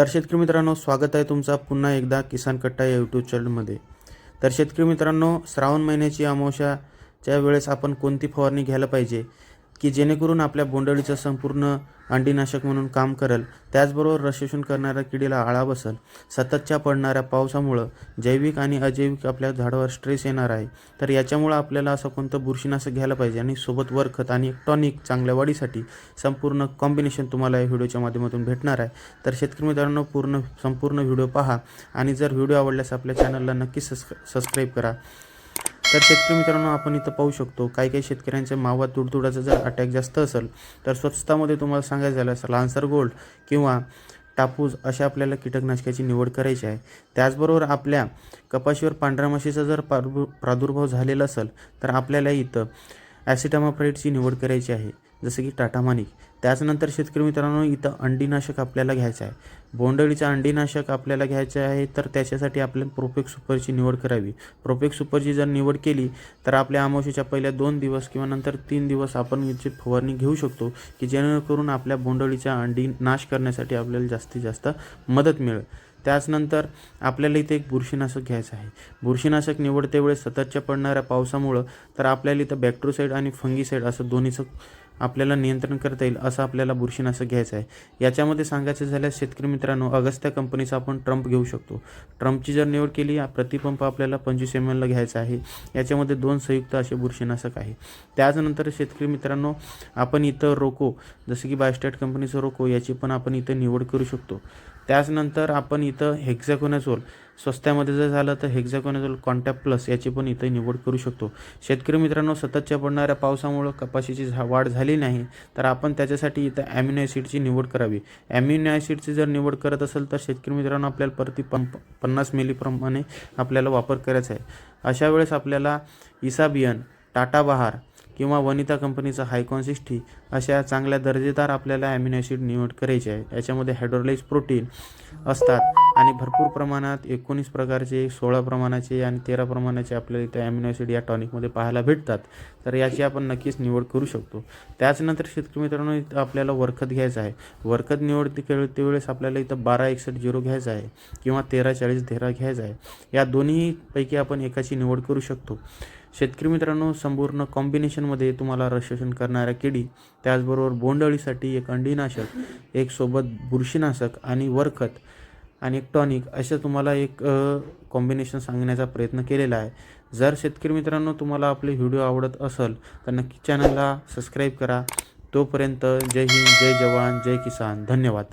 तर शेतकरी मित्रांनो स्वागत आहे तुमचा पुन्हा एकदा किसान कट्टा या यूट्यूब चॅनलमध्ये तर शेतकरी मित्रांनो श्रावण महिन्याची अमावस्याच्या वेळेस आपण कोणती फवारणी घ्यायला पाहिजे? की जेणेकरून आपल्या बोंडअळीचं संपूर्ण अंडीनाशक म्हणून काम करेल. त्याचबरोबर रसशोषण करणाऱ्या किडीला आळा बसेल. सततच्या पडणाऱ्या पावसामुळं जैविक आणि अजैविक आपल्या झाडावर स्ट्रेस येणार आहे. तर याच्यामुळं आपल्याला असं कोणतं बुरशीनाशक घ्यायला पाहिजे आणि सोबत वरखत आणि एक टॉनिक चांगल्या वाढीसाठी संपूर्ण कॉम्बिनेशन तुम्हाला या व्हिडिओच्या माध्यमातून भेटणार आहे. तर शेतकरी मित्रांनो पूर्ण संपूर्ण व्हिडिओ पहा आणि जर व्हिडिओ आवडल्यास आपल्या चॅनलला नक्की सस सबस्क्राईब करा. तर शेतकरी मित्रांनो आपण इथं पाहू शकतो काही काही शेतकऱ्यांच्या मावा तुडतुडाचा जर अटॅक जास्त असेल तर स्वस्तामध्ये तुम्हाला सांगायचं झालं असं लान्सर गोल्ड किंवा टापूज अशा आपल्याला कीटकनाशकाची निवड करायची आहे. त्याचबरोबर आपल्या कपाशीवर पांढऱ्या माशीचा जर प्रादुर्भाव झालेला असेल तर आपल्याला इथं ॲसिटामाप्राईडची निवड करायची आहे. जसं की टाटा मानिक. त्याचनंतर शेतकरी मित्रांनो इथं अंडीनाशक आपल्याला घ्यायचं आहे. बोंडळीचं अंडीनाशक आपल्याला घ्यायचं आहे तर त्याच्यासाठी आपल्याला प्रोपेक सुपरची निवड करावी. प्रोपेक सुपरची जर निवड केली तर आपल्या अमावशीच्या पहिल्या दोन दिवस किंवा नंतर तीन दिवस आपण याची फवारणी घेऊ शकतो की जेणेकरून आपल्या बोंडअळीच्या अंडी नाश करण्यासाठी आपल्याला जास्तीत जास्त मदत मिळेल. त्याचनंतर आपल्याला इथे एक बुरशीनाशक घ्यायचं आहे. बुरशीनाशक निवडते वेळेस सततच्या पडणाऱ्या पावसामुळं तर आपल्याला इथं बॅक्ट्रोसाईड आणि फंगीसाईड असं दोन्हीचं आपल्याला नियंत्रण करता येईल असं आपल्याला बुरशीनाशक घ्यायचं आहे. याच्यामध्ये सांगायचं झाल्यास शेतकरी मित्रांनो अगस्त्या कंपनीचा आपण ट्रम्प घेऊ शकतो. ट्रम्पची जर निवड केली प्रतिपंप आपल्याला पंचवीस एम एलला घ्यायचा आहे. याच्यामध्ये दोन संयुक्त असे बुरशीनाशक आहे. त्याचनंतर शेतकरी मित्रांनो आपण इथं रोको जसं की बायोस्टॅट कंपनीचं रोको याची पण आपण इथं निवड करू शकतो. त्याचनंतर आपण इथं हेक्झॅकोनाझोल स्वस्त्यामध्ये जर झालं तर हेक्झॅकोनाझोल कॉन्टॅक्ट प्लस याची पण इथं निवड करू शकतो. शेतकरी मित्रांनो सततच्या पडणाऱ्या पावसामुळं कपाशीची झा वाढ झाली नाही तर आपण त्याच्यासाठी इथं ॲम्युनो ॲसिडची निवड करावी. ॲम्युनो ॲसिडची जर निवड करत असेल तर शेतकरी मित्रांनो आपल्याला प्रति पं पन्नास मिलीप्रमाणे आपल्याला वापर करायचा आहे. अशा वेळेस आपल्याला इसाबियन टाटा बहार किंवा वनिता कंपनीचा हायकॉन सिक्स्टी अशा चांगल्या दर्जेदार आपल्याला ॲमिनो ॲसिड निवड करायची आहे. याच्यामध्ये हायड्रोलाइज प्रोटीन असतात आणि भरपूर प्रमाणात एकोणीस प्रकारचे सोळा प्रमाणाचे आणि तेरा प्रमाणाचे आपल्याला इथे ॲमिनो ॲसिड या टॉनिकमध्ये पाहायला भेटतात. तर याची आपण नक्कीच निवड करू शकतो. त्याचनंतर शेतकरी मित्रांनो इथं आपल्याला वरखत घ्यायचं आहे. वरखत निवडते खेळते वेळेस आपल्याला इथं बारा एकसष्ट झिरो घ्यायचं आहे किंवा तेरा चाळीस तेरा घ्यायचा आहे. या दोन्हीपैकी आपण एकाची निवड करू शकतो. शेतकरी मित्रांनो संपूर्ण कॉम्बिनेशनमध्ये तुम्हाला रसशोषण करणाऱ्या किडी त्याचबरोबर बोंडअळीसाठी एक अंडीनाशक एक सोबत बुरशीनाशक आणि वरखत आणि एक टॉनिक असं तुम्हाला एक कॉम्बिनेशन सांगण्याचा प्रयत्न केलेला आहे. जर शेतकरी मित्रांनो तुम्हाला आपले व्हिडिओ आवडत असेल तर नक्की चॅनलला सबस्क्राईब करा. तोपर्यंत जय हिंद जय जवान जय किसान. धन्यवाद.